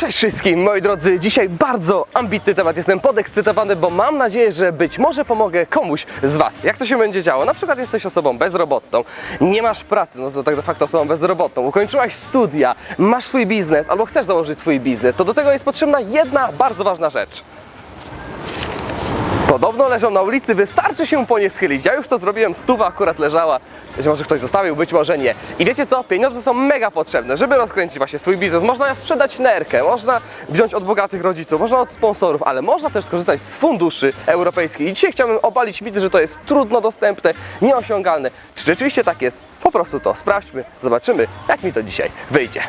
Cześć wszystkim, moi drodzy. Dzisiaj bardzo ambitny temat. Jestem podekscytowany, bo mam nadzieję, że być może pomogę komuś z Was. Jak to się będzie działo? Na przykład jesteś osobą bezrobotną, nie masz pracy, no to tak de facto osobą bezrobotną, ukończyłaś studia, masz swój biznes albo chcesz założyć swój biznes, to do tego jest potrzebna jedna bardzo ważna rzecz. Podobno leżą na ulicy, wystarczy się po nie schylić. Ja już to zrobiłem, stuwa akurat leżała. Być może ktoś zostawił, być może nie. I wiecie co? Pieniądze są mega potrzebne, żeby rozkręcić właśnie swój biznes. Można sprzedać nerkę, można wziąć od bogatych rodziców, można od sponsorów, ale można też skorzystać z funduszy europejskich. I dzisiaj chciałbym obalić mity, że to jest trudno dostępne, nieosiągalne. Czy rzeczywiście tak jest? Po prostu to sprawdźmy, zobaczymy, jak mi to dzisiaj wyjdzie.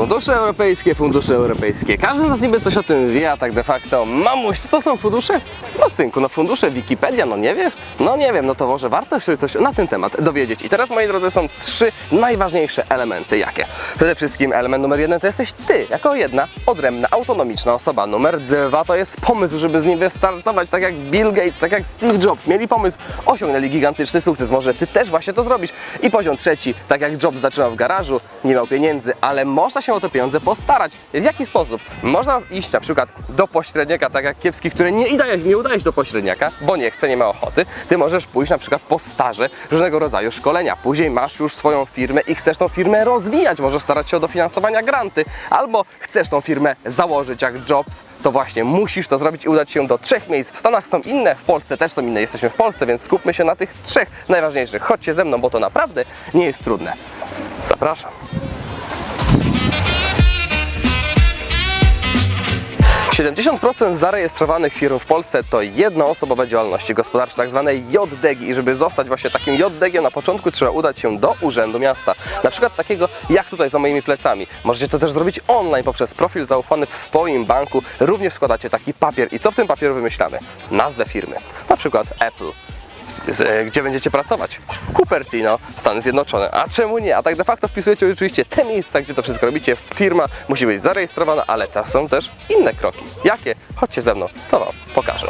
Fundusze europejskie, fundusze europejskie. Każdy z nas niby coś o tym wie, a tak de facto, mamuś, co to są fundusze? No synku, no fundusze, Wikipedia, no nie wiesz? No nie wiem, no to może warto się coś na ten temat dowiedzieć. I teraz, moi drodzy, są trzy najważniejsze elementy. Jakie? Przede wszystkim element numer jeden to jesteś ty, jako jedna odrębna, autonomiczna osoba. Numer dwa to jest pomysł, żeby z nim wystartować, tak jak Bill Gates, tak jak Steve Jobs. Mieli pomysł, osiągnęli gigantyczny sukces. Może ty też właśnie to zrobisz. I poziom trzeci, tak jak Jobs zaczynał w garażu, nie miał pieniędzy, ale można się o te pieniądze postarać. W jaki sposób? Można iść na przykład do pośredniaka, tak jak kiepski, który nie udaje, nie udaje się do pośredniaka, bo nie chce, nie ma ochoty. Ty możesz pójść na przykład po staże, różnego rodzaju szkolenia. Później masz już swoją firmę i chcesz tą firmę rozwijać. Możesz starać się o dofinansowania granty, albo chcesz tą firmę założyć jak Jobs, to właśnie musisz to zrobić i udać się do trzech miejsc. W Stanach są inne, w Polsce też są inne. Jesteśmy w Polsce, więc skupmy się na tych trzech najważniejszych. Chodźcie ze mną, bo to naprawdę nie jest trudne. Zapraszam. 70% zarejestrowanych firm w Polsce to jednoosobowe działalności gospodarcze, tak zwane JDG. I żeby zostać właśnie takim JDG na początku trzeba udać się do Urzędu Miasta. Na przykład takiego jak tutaj za moimi plecami. Możecie to też zrobić online poprzez profil zaufany w swoim banku. Również składacie taki papier. I co w tym papieru wymyślamy? Nazwę firmy. Na przykład Apple. E, gdzie będziecie pracować. Cupertino, Stany Zjednoczone. A czemu nie? A tak de facto wpisujecie oczywiście te miejsca, gdzie to wszystko robicie. Firma musi być zarejestrowana, ale to są też inne kroki. Jakie? Chodźcie ze mną, to Wam pokażę.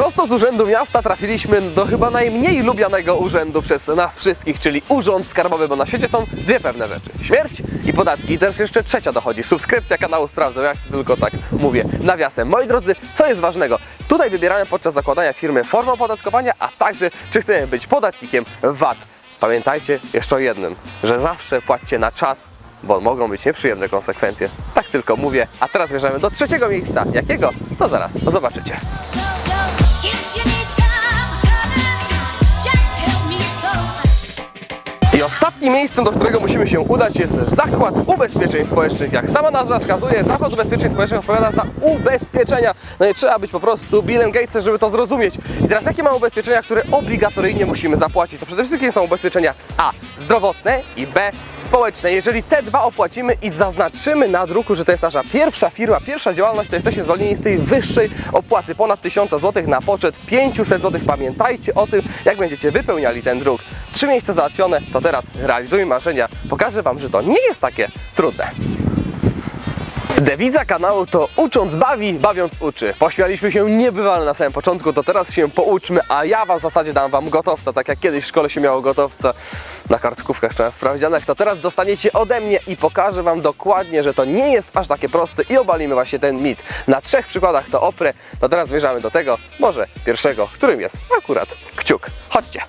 Prosto z Urzędu Miasta trafiliśmy do chyba najmniej lubianego urzędu przez nas wszystkich, czyli Urząd Skarbowy, bo na świecie są dwie pewne rzeczy. Śmierć i podatki. I teraz jeszcze trzecia dochodzi. Subskrypcja kanału sprawdzę, jak tylko tak mówię nawiasem. Moi drodzy, co jest ważnego? Tutaj wybieramy podczas zakładania firmy formę opodatkowania, a także czy chcemy być podatnikiem VAT. Pamiętajcie jeszcze o jednym, że zawsze płaccie na czas, bo mogą być nieprzyjemne konsekwencje. Tak tylko mówię. A teraz bierzemy do trzeciego miejsca. Jakiego? To zaraz zobaczycie. Ostatnim miejscem, do którego musimy się udać jest Zakład Ubezpieczeń Społecznych. Jak sama nazwa wskazuje, Zakład Ubezpieczeń Społecznych odpowiada za ubezpieczenia. No i trzeba być po prostu Billem Gatesem, żeby to zrozumieć. I teraz jakie mamy ubezpieczenia, które obligatoryjnie musimy zapłacić? To przede wszystkim są ubezpieczenia A. Zdrowotne i B. Społeczne. Jeżeli te dwa opłacimy i zaznaczymy na druku, że to jest nasza pierwsza firma, pierwsza działalność, to jesteśmy zwolnieni z tej wyższej opłaty. Ponad 1000 zł na poczet 500 zł. Pamiętajcie o tym, jak będziecie wypełniali ten druk. Trzy miejsca załatwione, to teraz realizujmy marzenia. Pokażę Wam, że to nie jest takie trudne. Dewiza kanału to ucząc bawi, bawiąc uczy. Pośmialiśmy się niebywale na samym początku, to teraz się pouczmy, a ja wam w zasadzie dam wam gotowca, tak jak kiedyś w szkole się miało gotowca na kartkówkach czy na sprawdzianach, to teraz dostaniecie ode mnie i pokażę wam dokładnie, że to nie jest aż takie proste i obalimy właśnie ten mit. Na trzech przykładach to oprę, to teraz zmierzamy do tego, może pierwszego, którym jest akurat kciuk. Chodźcie.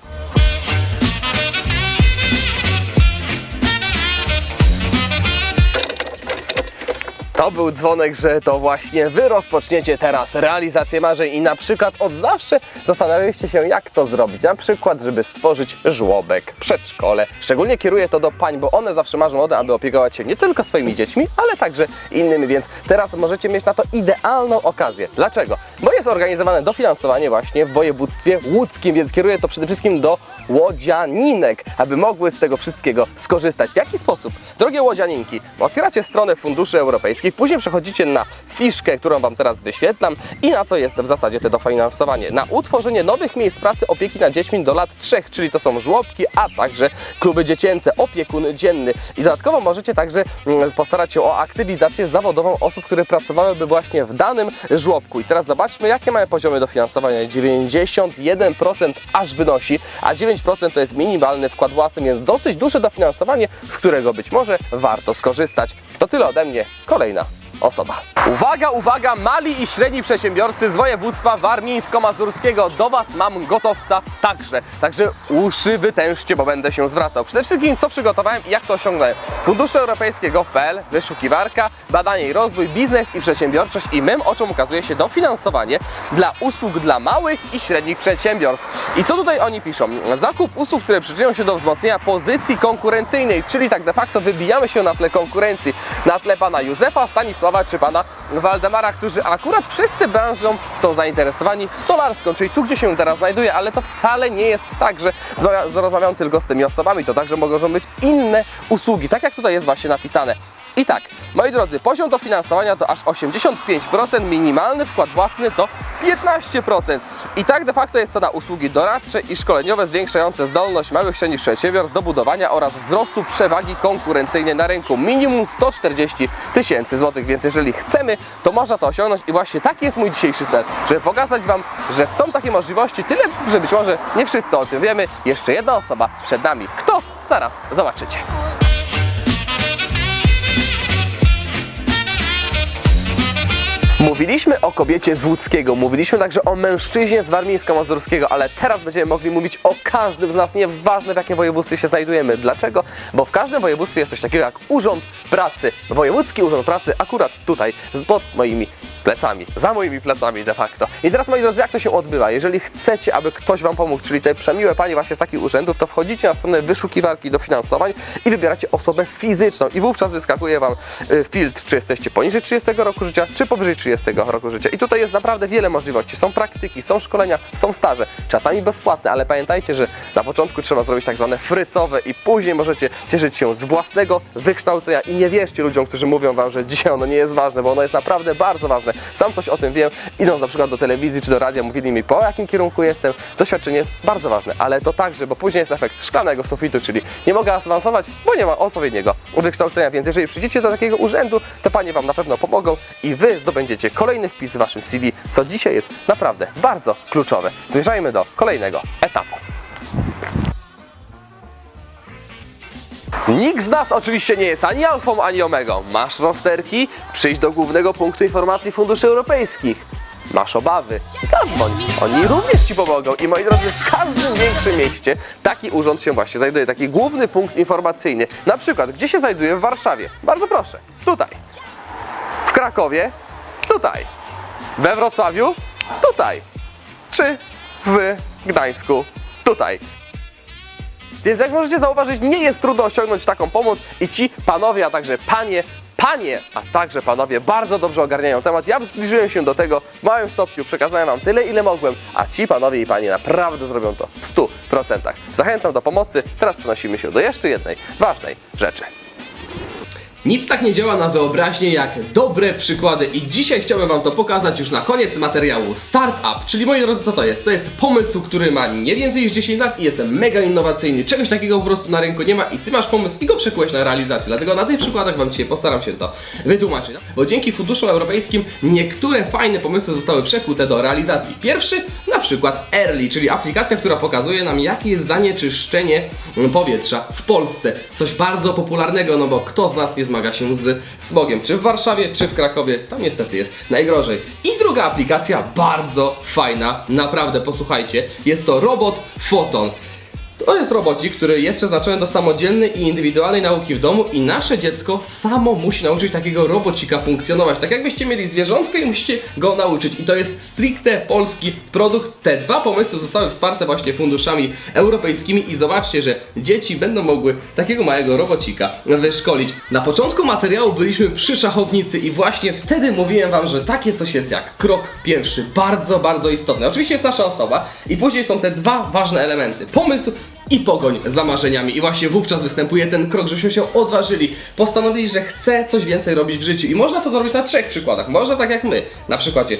To był dzwonek, że to właśnie Wy rozpoczniecie teraz realizację marzeń i na przykład od zawsze zastanawialiście się, jak to zrobić. Na przykład, żeby stworzyć żłobek, przedszkole. Szczególnie kieruję to do pań, bo one zawsze marzą o tym, aby opiekować się nie tylko swoimi dziećmi, ale także innymi, więc teraz możecie mieć na to idealną okazję. Dlaczego? Bo jest organizowane dofinansowanie właśnie w województwie łódzkim, więc kieruję to przede wszystkim do łodzianinek, aby mogły z tego wszystkiego skorzystać. W jaki sposób? Drogie łodzianinki, otwieracie stronę funduszy europejskich, później przechodzicie na fiszkę, którą Wam teraz wyświetlam i na co jest w zasadzie to dofinansowanie. Na utworzenie nowych miejsc pracy opieki nad dziećmi do lat 3, czyli to są żłobki, a także kluby dziecięce, opiekun dzienny. I dodatkowo możecie także mm, postarać się o aktywizację zawodową osób, które pracowałyby właśnie w danym żłobku. I teraz zobaczmy, jakie mają poziomy dofinansowania. 91% aż wynosi, a 9% to jest minimalny wkład własny, więc dosyć duże dofinansowanie, z którego być może warto skorzystać. To tyle ode mnie. Kolejna osoba. Uwaga, uwaga, mali i średni przedsiębiorcy z województwa warmińsko-mazurskiego. Do Was mam gotowca także. Także uszy wytężcie, bo będę się zwracał. Przede wszystkim, co przygotowałem i jak to osiągnąłem. Fundusze Europejskie gov.pl, wyszukiwarka, badanie i rozwój, biznes i przedsiębiorczość i mym oczom ukazuje się dofinansowanie dla usług dla małych i średnich przedsiębiorstw. I co tutaj oni piszą? Zakup usług, które przyczynią się do wzmocnienia pozycji konkurencyjnej, czyli tak de facto wybijamy się na tle konkurencji, na tle pana Józefa, Stanisława czy pana Waldemara, którzy akurat wszyscy branżą są zainteresowani stolarską, czyli tu, gdzie się teraz znajduję, ale to wcale nie jest tak, że zma- rozmawiam tylko z tymi osobami, to także mogą być inne usługi, tak jak tutaj jest właśnie napisane. I tak, moi drodzy, poziom dofinansowania to aż 85%, minimalny wkład własny to 15%. I tak de facto jest cena usługi doradcze i szkoleniowe zwiększające zdolność małych średnich przedsiębiorstw do budowania oraz wzrostu przewagi konkurencyjnej na rynku. Minimum 140 tysięcy złotych, więc jeżeli chcemy, to można to osiągnąć i właśnie taki jest mój dzisiejszy cel, żeby pokazać Wam, że są takie możliwości, tyle, że być może nie wszyscy o tym wiemy. Jeszcze jedna osoba przed nami. Kto? Zaraz zobaczycie. Mówiliśmy o kobiecie z Łódzkiego, mówiliśmy także o mężczyźnie z Warmińsko-Mazurskiego, ale teraz będziemy mogli mówić o każdym z nas, nieważne w jakim województwie się znajdujemy. Dlaczego? Bo w każdym województwie jest coś takiego jak Urząd Pracy. Wojewódzki Urząd Pracy akurat tutaj, pod moimi plecami, za moimi plecami de facto. I teraz moi drodzy, jak to się odbywa? Jeżeli chcecie, aby ktoś Wam pomógł, czyli te przemiłe Panie właśnie z takich urzędów, to wchodzicie na stronę wyszukiwarki dofinansowań i wybieracie osobę fizyczną i wówczas wyskakuje Wam y, filtr, czy jesteście poniżej 30 roku życia, czy powyżej 30 roku życia. I tutaj jest naprawdę wiele możliwości. Są praktyki, są szkolenia, są staże, czasami bezpłatne, ale pamiętajcie, że na początku trzeba zrobić tak zwane frycowe i później możecie cieszyć się z własnego wykształcenia i nie wierzcie ludziom, którzy mówią Wam, że dzisiaj ono nie jest ważne, bo ono jest naprawdę bardzo ważne. Sam coś o tym wiem, idąc na przykład do telewizji czy do radia, mówili mi po jakim kierunku jestem. Doświadczenie jest bardzo ważne, ale to także, bo później jest efekt szklanego sufitu, czyli nie mogę awansować, bo nie ma odpowiedniego wykształcenia, więc jeżeli przyjdziecie do takiego urzędu, to Panie Wam na pewno pomogą i Wy zdobędziecie kolejny wpis w Waszym CV, co dzisiaj jest naprawdę bardzo kluczowe. Zmierzajmy do kolejnego etapu. Nikt z nas oczywiście nie jest ani alfą, ani omegą. Masz rozterki? Przyjdź do głównego punktu informacji funduszy europejskich. Masz obawy? Zadzwoń. Oni również Ci pomogą. I moi drodzy, w każdym większym mieście taki urząd się właśnie znajduje, taki główny punkt informacyjny. Na przykład, gdzie się znajduje w Warszawie? Bardzo proszę, tutaj. W Krakowie? Tutaj. We Wrocławiu? Tutaj. Czy w Gdańsku? Tutaj. Więc jak możecie zauważyć, nie jest trudno osiągnąć taką pomoc i ci panowie, a także panie, panie, a także panowie bardzo dobrze ogarniają temat. Ja zbliżyłem się do tego w małym stopniu, przekazałem wam tyle, ile mogłem, a ci panowie i panie naprawdę zrobią to w 100%. Zachęcam do pomocy. Teraz przenosimy się do jeszcze jednej ważnej rzeczy. Nic tak nie działa na wyobraźnię jak dobre przykłady i dzisiaj chciałbym Wam to pokazać już na koniec materiału Startup, czyli moi drodzy co to jest? To jest pomysł, który ma nie więcej niż 10 lat i jest mega innowacyjny, czegoś takiego po prostu na rynku nie ma i Ty masz pomysł i go przekułeś na realizację, dlatego na tych przykładach Wam dzisiaj postaram się to wytłumaczyć, bo dzięki funduszom europejskim niektóre fajne pomysły zostały przekute do realizacji. Pierwszy? Na przykład Early, czyli aplikacja, która pokazuje nam jakie jest zanieczyszczenie powietrza w Polsce, coś bardzo popularnego, no bo kto z nas nie zmaga się z smogiem, czy w Warszawie, czy w Krakowie, tam niestety jest najgorzej. I druga aplikacja, bardzo fajna, naprawdę posłuchajcie, jest to robot Photon. To jest robocik, który jest przeznaczony do samodzielnej i indywidualnej nauki w domu i nasze dziecko samo musi nauczyć takiego robocika funkcjonować. Tak jakbyście mieli zwierzątko i musicie go nauczyć. I to jest stricte polski produkt. Te dwa pomysły zostały wsparte właśnie funduszami europejskimi i zobaczcie, że dzieci będą mogły takiego małego robocika wyszkolić. Na początku materiału byliśmy przy szachownicy i właśnie wtedy mówiłem wam, że takie coś jest jak krok pierwszy, bardzo, bardzo istotny. Oczywiście jest nasza osoba i później są te dwa ważne elementy. Pomysł i pogoń za marzeniami. I właśnie wówczas występuje ten krok, żebyśmy się odważyli, postanowili, że chce coś więcej robić w życiu. I można to zrobić na trzech przykładach. Można tak jak my, na przykładzie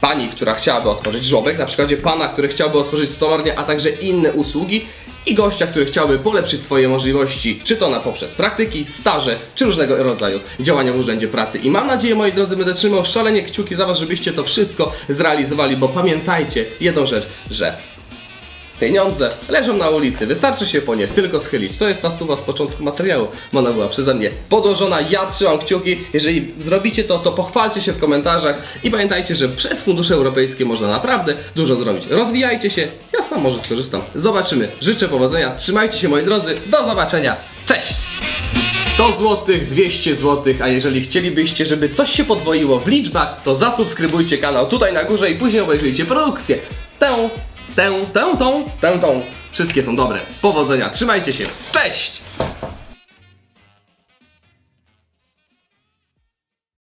pani, która chciałaby otworzyć żłobek, na przykładzie pana, który chciałby otworzyć stolarnię, a także inne usługi i gościa, który chciałby polepszyć swoje możliwości, czy to na poprzez praktyki, staże, czy różnego rodzaju działania w urzędzie pracy. I mam nadzieję, moi drodzy, będę trzymał szalenie kciuki za was, żebyście to wszystko zrealizowali, bo pamiętajcie jedną rzecz, że Pieniądze leżą na ulicy, wystarczy się po nie tylko schylić. To jest ta stuwa z początku materiału, bo ona była przeze mnie podłożona, ja trzymam kciuki. Jeżeli zrobicie to, to pochwalcie się w komentarzach i pamiętajcie, że przez fundusze europejskie można naprawdę dużo zrobić. Rozwijajcie się, ja sam może skorzystam. Zobaczymy. Życzę powodzenia, trzymajcie się moi drodzy, do zobaczenia, cześć! 100 zł, 200 zł, a jeżeli chcielibyście, żeby coś się podwoiło w liczbach, to zasubskrybujcie kanał tutaj na górze i później obejrzyjcie produkcję. Tę, tę, tę, tą, tę, tą. Wszystkie są dobre. Powodzenia, trzymajcie się. Cześć!